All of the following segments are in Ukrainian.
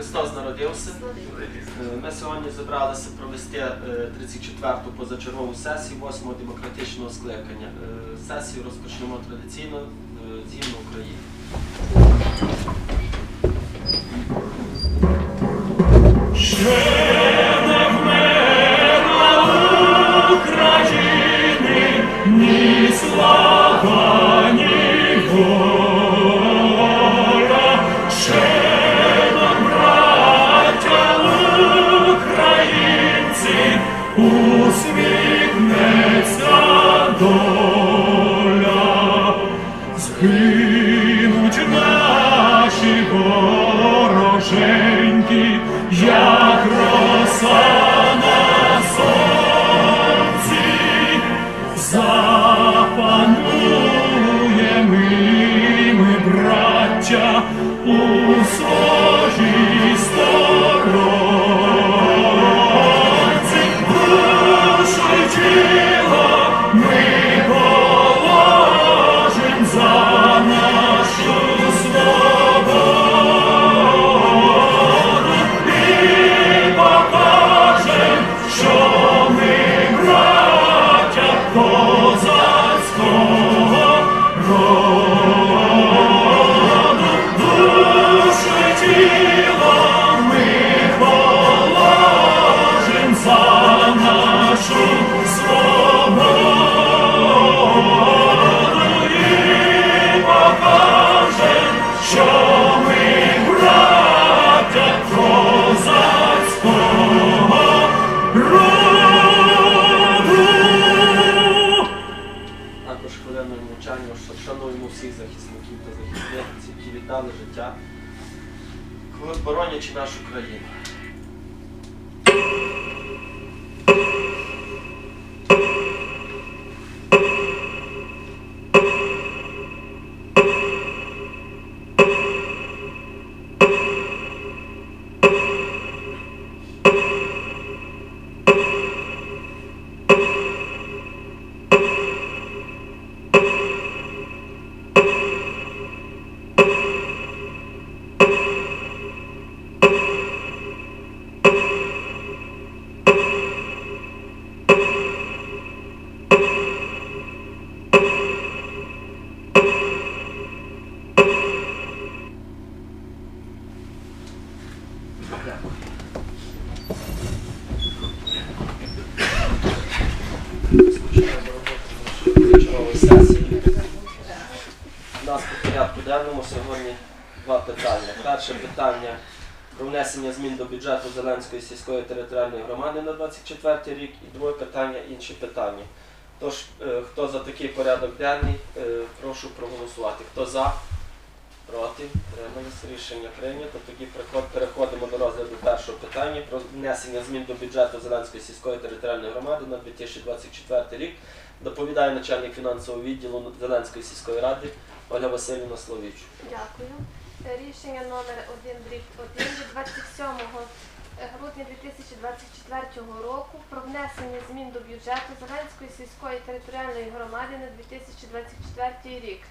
Христос народився. Е, Ми сьогодні зібралися провести е, 34-ту позачергову сесію 8-го демократичного скликання. Е, Сесію розпочнемо традиційно е, з гімну. України усміхнеться доля, згинуть наші вороженьки, як роса запануємо ми, та захисниць, які віддали життя, боронячи нашу країну. Чергової нас по порядку денному сьогодні два питання. Перше питання про внесення змін до бюджету Зеленської сільської територіальної громади на 24 рік і друге питання інші питання. Тож, е, хто за такий порядок денний, е, прошу проголосувати. Хто за? Проти? Тримались. Рішення прийнято. Тоді переходимо до розгляду першого питання про внесення змін до бюджету Зеленської сільської територіальної громади на 2024 рік. Доповідає начальник фінансового відділу Зеленської сільської ради Ольга Васильівна Словіч. Дякую. Рішення номер 1 дріб 1 від 27 грудня 2024 року про внесення змін до бюджету Зеленської сільської територіальної громади на 2024 рік.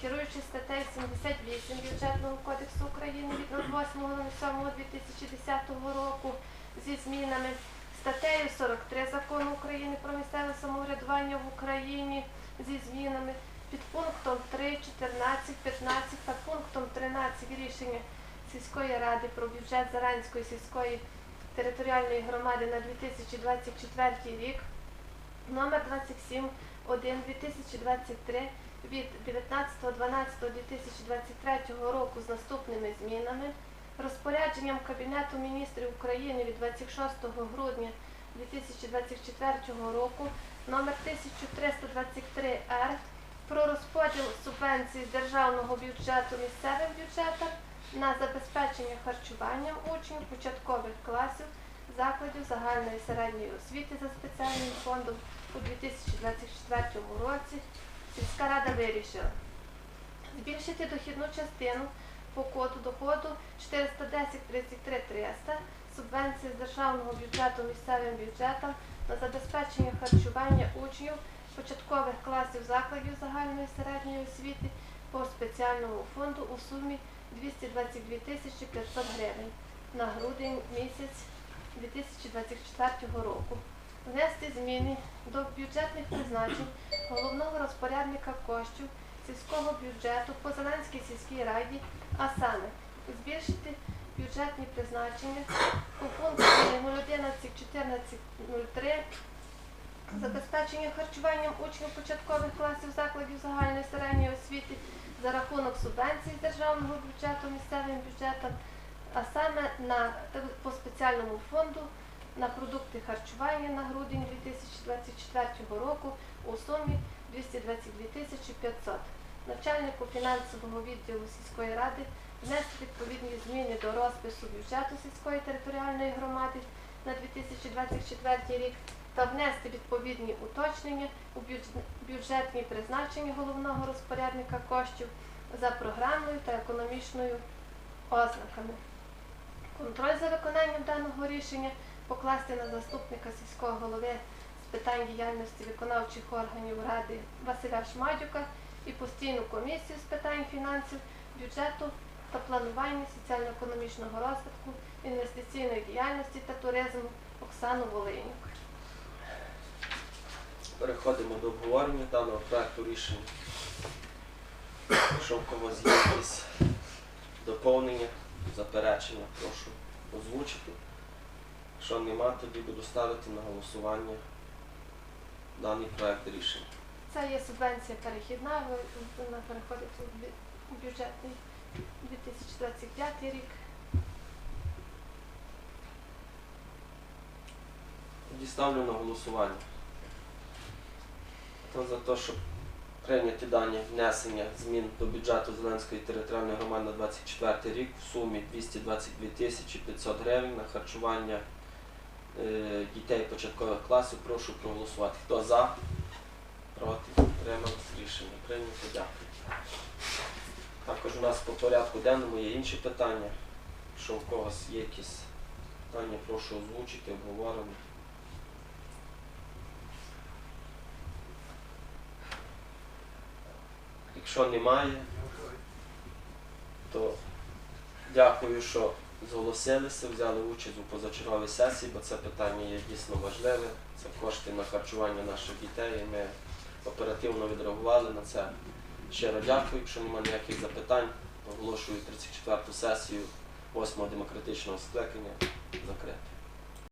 Керуючись статтею 78 Бюджетного кодексу України від 08.07.2010 року зі змінами статтею 43 Закону України про місцеве самоврядування в Україні зі змінами під пунктом 3, 14, 15 та пунктом 13 рішення сільської ради про бюджет Заранської сільської територіальної громади на 2024 рік номер 27 1 2023 від 19.12.2023 року з наступними змінами розпорядженням Кабінету міністрів України від 26 грудня 2024 року номер 1323 Р про розподіл субвенцій з державного бюджету місцевим бюджетам на забезпечення харчуванням учнів початкових класів закладів загальної середньої освіти за спеціальним фондом у 2024 році сільська рада вирішила збільшити дохідну частину по коду доходу 410 33 300 субвенції з державного бюджету місцевим бюджетам на забезпечення харчування учнів початкових класів закладів загальної середньої освіти по спеціальному фонду у сумі 222 тисячі 500 гривень. на грудень місяць 2024 року. Внести зміни до бюджетних призначень головного розпорядника коштів сільського бюджету по Зеленській сільській раді, а саме збільшити бюджетні призначення по функції 011-1403 забезпечення харчуванням учнів початкових класів закладів загальної середньої освіти за рахунок субвенцій державного бюджету місцевим бюджетам, а саме на по спеціальному фонду на продукти харчування на грудень 2024 року у сумі 222 тисячі 500. Начальнику фінансового відділу сільської ради внести відповідні зміни до розпису бюджету сільської територіальної громади на 2024 рік та внести відповідні уточнення у бюдж- бюджетні призначення головного розпорядника коштів за програмною та економічною ознаками. Контроль за виконанням даного рішення покласти на заступника сільського голови з питань діяльності виконавчих органів ради Василя Шмадюка і постійну комісію з питань фінансів, бюджету та планування соціально-економічного розвитку, інвестиційної діяльності та туризму Оксану Волинюк. Переходимо до обговорення даного проекту рішення. Якщо в когось є якісь доповнення, заперечення, прошу озвучити. Якщо нема, тоді буду ставити на голосування даний проект рішення. Це є субвенція перехідна, вона переходить у бюджетний 2025 рік. Тоді ставлю на голосування. Хто за те, щоб прийняти дані внесення змін до бюджету Зеленської територіальної громади на 24 рік в сумі 222 тисячі 500 гривень на харчування дітей початкових класів, прошу проголосувати. Хто за? Проти? Утримались? Рішення прийнято. Дякую. Також у нас по порядку денному є інші питання. Якщо у когось є якісь питання, прошу озвучити, обговоримо. Якщо немає, то дякую, що зголосилися, взяли участь у позачерговій сесії, бо це питання є дійсно важливе. Це кошти на харчування наших дітей. Ми оперативно відреагували на це. Щиро дякую. Якщо немає ніяких запитань, оголошую 34-ту сесію 8-го демократичного скликання закритою.